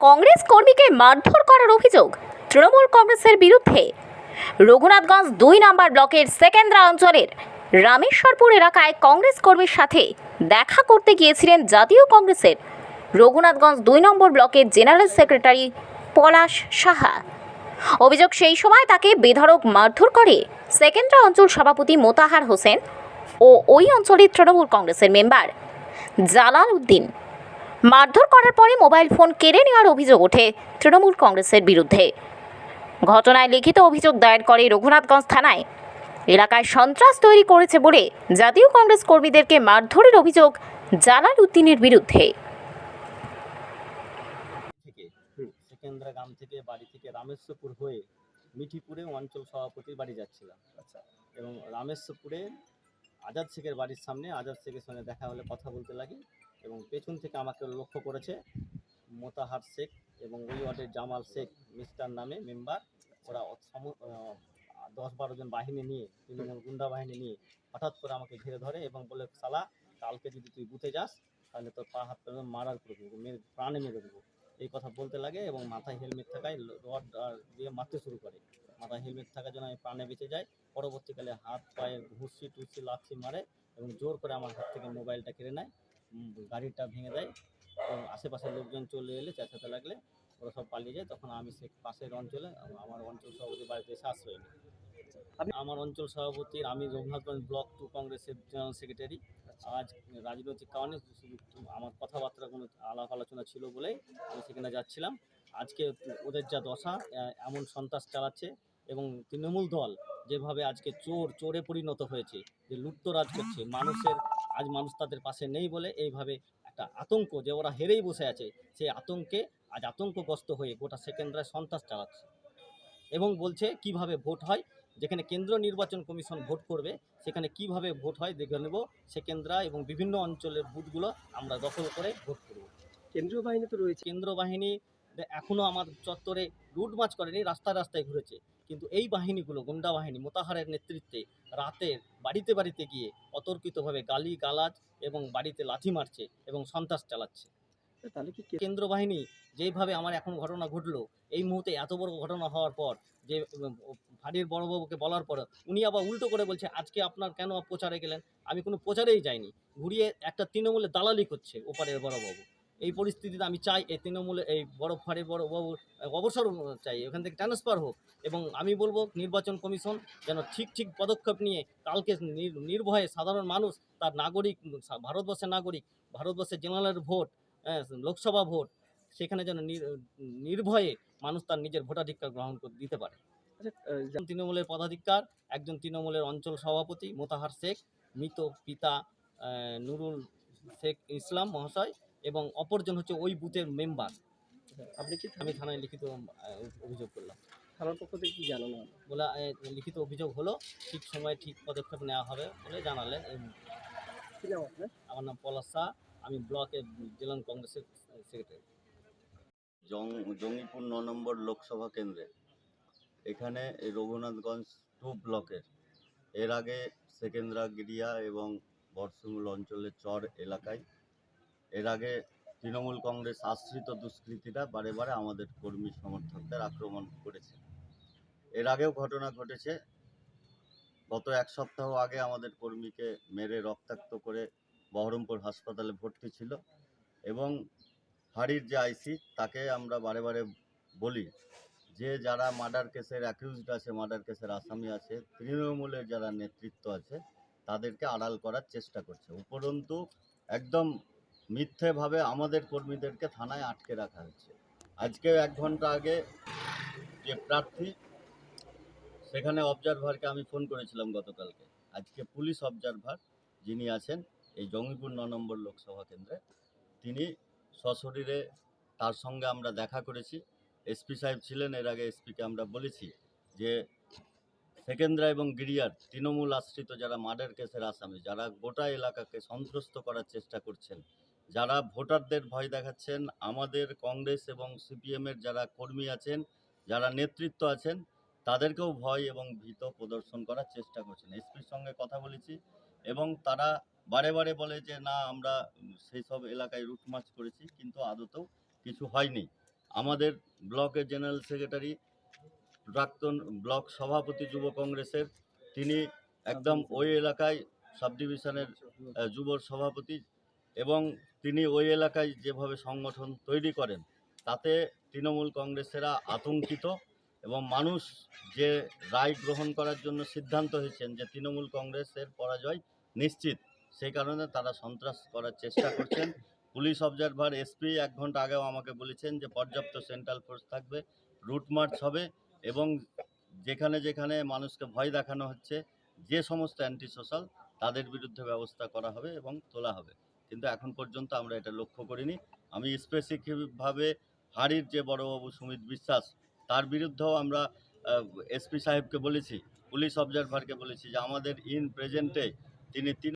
কংগ্রেস কর্মীকে মারধর করার অভিযোগ তৃণমূল কংগ্রেসের বিরুদ্ধে। রঘুনাথগঞ্জ দুই নম্বর ব্লকের সেকেন্দ্রা অঞ্চলের রামেশ্বরপুর এলাকায় কংগ্রেস কর্মীর সাথে দেখা করতে গিয়েছিলেন জাতীয় কংগ্রেসের রঘুনাথগঞ্জ দুই নম্বর ব্লকের জেনারেল সেক্রেটারি পলাশ সাহা। অভিযোগ সেই সময় তাকে বেধড়ক মারধর করে সেকেন্দ্রা অঞ্চল সভাপতি মোতাহার হোসেন ও ওই অঞ্চলের তৃণমূল কংগ্রেসের মেম্বার জালাল উদ্দিন মারধর করার পরে মোবাইল ফোন কেড়ে নেওয়ার অভিযোগ ওঠে তৃণমূল কংগ্রেসের বিরুদ্ধে। ঘটনায় লিখিত অভিযোগ দায়ের করে রঘুনাথগঞ্জ থানায়। এলাকায় সন্ত্রাস তৈরি করেছে বলে জাতীয় কংগ্রেস কর্মীদেরকে মারধরের অভিযোগ জালাল উদ্দিনের বিরুদ্ধে। থেকে থেকে বাড়ি থেকে রামেশ্বরপুর হয়ে মিঠিপুরে অঞ্চল সভাপতির বাড়ি যাচ্ছিলাম। আচ্ছা। এবং রামেশ্বরপুরে আজাদ শেখের বাড়ির সামনে, আজাদ শেখের সঙ্গে দেখা হলে কথা বলতে লাগি এবং পেছন থেকে আমাকে লক্ষ্য করেছে মোতাহার শেখ এবং ওই ওয়ার্ডের জামাল শেখ, মিস্টার নামে মেম্বার। ওরা দশ বারো জন বাহিনী নিয়ে, তৃণমূল গুন্ডা বাহিনী নিয়ে হঠাৎ করে আমাকে ঘিরে ধরে এবং বলে সালা কালকে যদি তুই বুথে যাস, তাহলে তোর পা, হাত মারার করে দেবো, মেরে, প্রাণে মেরে দেবো। এই কথা বলতে লাগে এবং মাথায় হেলমেট থাকায় রড দিয়ে মারতে শুরু করে। মাথায় হেলমেট থাকার জন্য আমি প্রাণে বেঁচে যাই। পরবর্তীকালে হাত পায়ে ঘুষি টুসি লাথি মারে এবং জোর করে আমার হাত থেকে মোবাইলটা কেড়ে নেয় গাড়িটা ভেঙে দেয় এবং আশেপাশের লোকজন চলে এলে চেঁচাতে লাগলে ওরা সব পালিয়ে যায়। তখন আমি সে পাশের অঞ্চলে আমার অঞ্চল সভাপতি বাড়িতে এসে আশ্রয় নিই। আমার অঞ্চল সভাপতির আমি রঘুনাথগঞ্জ ব্লক টু কংগ্রেসের জেনারেল সেক্রেটারি। আজ রাজনৈতিক কারণে আমার কথাবার্তা কোনো আলাপ আলোচনা ছিল বলেই আমি সেখানে যাচ্ছিলাম। আজকে ওদের যা দশা এমন সন্ত্রাস চালাচ্ছে এবং তৃণমূল দল যেভাবে আজকে চোর চোরে পরিণত হয়েছে যে লুটতরাজ করছে মানুষের আজ মানুষ তাদের পাশে নেই বলে এইভাবে একটা আতঙ্ক যে ওরা হেরেই বসে আছে সেই আতঙ্কে আজ আতঙ্কগ্রস্ত হয়ে গোটা সেকেন্দ্রায় সন্ত্রাস চালাচ্ছে। এবং বলছে কীভাবে ভোট হয় যেখানে কেন্দ্র নির্বাচন কমিশন ভোট করবে সেখানে কীভাবে ভোট হয় দেখে নেব সেকেন্দ্রা এবং বিভিন্ন অঞ্চলের বুথগুলো আমরা দখল করে ভোট করব। কেন্দ্রীয় বাহিনী তো রয়েছে। কেন্দ্র বাহিনী এখনও আমার চত্বরে রুট মার্চ করেনি রাস্তায় রাস্তায় ঘুরেছে। কিন্তু এই বাহিনীগুলো গুন্ডা বাহিনী মোতাহারের নেতৃত্বে রাতের বাড়িতে বাড়িতে গিয়ে অতর্কিতভাবে গালি গালাজ এবং বাড়িতে লাথি মারছে এবং সন্ত্রাস চালাচ্ছে। তাহলে কি কেন্দ্র বাহিনী যেইভাবে আমার এখন ঘটনা ঘটলো এই মুহূর্তে এত বড় ঘটনা হওয়ার পর যে ফাঁড়ির বড়বাবুকে বলার পর উনি আবার উল্টো করে বলছে আজকে আপনার কেন প্রচারে গেলেন? আমি কোনো প্রচারেই যাইনি। ঘুরিয়ে একটা তৃণমূলে দালালি করছে ওপারের বড়বাবু। এই পরিস্থিতিতে আমি চাই এই তৃণমূলে এই বড় ফাঁড়ির বড় অবসর চাই এখান থেকে ট্রান্সফার হোক। এবং আমি বলব নির্বাচন কমিশন যেন ঠিক ঠিক পদক্ষেপ নিয়ে কালকে নির- নির্ভয়ে সাধারণ মানুষ তার নাগরিক ভারতবর্ষের নাগরিক ভারতবর্ষের জেনারেল ভোট হ্যাঁ, লোকসভা ভোট সেখানে যেন নির্ভয়ে মানুষ তার নিজের ভোটাধিকার গ্রহণ দিতে পারে। আচ্ছা, তৃণমূলের পদাধিকার একজন তৃণমূলের অঞ্চল সভাপতি মোতাহার শেখ মৃত পিতা নুরুল শেখ ইসলাম মহাশয় এবং অপরজন হচ্ছে ওই বুথের মেম্বার। আপনি কি আমি থানায় লিখিত অভিযোগ করলাম। থানার পক্ষ থেকে কি জানানো হলো? বলে লিখিত অভিযোগ হলো ঠিক সময়ে ঠিক পদক্ষেপ নেওয়া হবে বলে জানালেন আমার নাম পলাশ শাহ আমি ব্লকের জেলা কংগ্রেসের সেক্রেটারি। জং জঙ্গিপুর ন নম্বর লোকসভা কেন্দ্রে। এখানে এই রঘুনাথগঞ্জ টু ব্লকের। এর আগে সেকেন্দ্রা গিরিয়া এবং বর্ষমূল অঞ্চলের চর এলাকায় এর আগে তৃণমূল কংগ্রেস আশ্রিত দুষ্কৃতীরা বারে বারে আমাদের কর্মী সমর্থকদের আক্রমণ করেছে। এর আগেও ঘটনা ঘটেছে। গত এক সপ্তাহ আগে আমাদের কর্মীকে মেরে রক্তাক্ত করে বহরমপুর হাসপাতালে ভর্তি ছিল এবং ফাঁড়ির যে আইসি তাকে আমরা বারে বারে বলি যে যারা মার্ডার কেসের অ্যাকিউজড আছে, মার্ডার কেসের আসামি আছে, তৃণমূলের যারা নেতৃত্ব আছে, তাদেরকে আড়াল করার চেষ্টা করছে। উপরন্তু একদম মিথ্যেভাবে আমাদের কর্মীদেরকে থানায় আটকে রাখা হয়েছে। আজকে এক ঘণ্টা আগে যে প্রার্থী, সেখানে অবজারভারকে আমি ফোন করেছিলাম গতকালকে। আজকে পুলিশ অবজারভার যিনি আছেন, এই জঙ্গিপুর ন নম্বর লোকসভা কেন্দ্রে, তিনি সশরীরে তার সঙ্গে আমরা দেখা করেছি। এসপি সাহেব ছিলেন, এর আগে এসপিকে আমরা বলেছি যে সেকেন্দ্রা এবং গিরিয়ার তৃণমূল আশ্রিত যারা মার্ডার কেসের আসামি, যারা গোটা এলাকাকে সন্ত্রস্ত করার চেষ্টা করছেন যারা ভোটারদের ভয় দেখাচ্ছেন, আমাদের কংগ্রেস এবং সিপিএমের যারা কর্মী আছেন, যারা নেতৃত্ব আছেন, তাদেরকেও ভয় এবং ভীত প্রদর্শন করার চেষ্টা করছেন। এসপির সঙ্গে কথা বলেছি এবং তারা বারে বারে বলে যে, না, আমরা সেই সব এলাকায় রুট মার্চ করেছি, কিন্তু আদতেও কিছু হয়নি। আমাদের ব্লকের জেনারেল সেক্রেটারি, প্রাক্তন ব্লক সভাপতি যুব কংগ্রেসের, তিনি একদম ওই এলাকায় সাব ডিভিশনের যুব সভাপতি এবং তিনি ওই এলাকায় যেভাবে সংগঠন তৈরি করেন, তাতে তৃণমূল কংগ্রেসেরা আতঙ্কিত এবং মানুষ যে রায় গ্রহণ করার জন্য সিদ্ধান্ত হয়েছেন যে তৃণমূল কংগ্রেসের পরাজয় নিশ্চিত, সেই কারণে তারা সন্ত্রাস করার চেষ্টা করছেন। পুলিশ অবজারভার এসপি এক ঘণ্টা আগেও আমাকে বলেছেন যে পর্যাপ্ত সেন্ট্রাল ফোর্স থাকবে, রুট মার্চ হবে এবং যেখানে যেখানে মানুষকে ভয় দেখানো হচ্ছে, যে সমস্ত অ্যান্টি সোশ্যাল তাদের বিরুদ্ধে ব্যবস্থা করা হবে এবং তোলা হবে। কিন্তু এখন পর্যন্ত আমরা এটা লক্ষ্য করিনি। আমি স্পেসিফিকভাবে হাড়ির যে বড়বাবু সুমিত বিশ্বাস, তার বিরুদ্ধেও আমরা এসপি সাহেবকে বলেছি, পুলিশ অবজারভারকে বলেছি যে আমাদের ইন প্রেজেন্টে তিনি তিন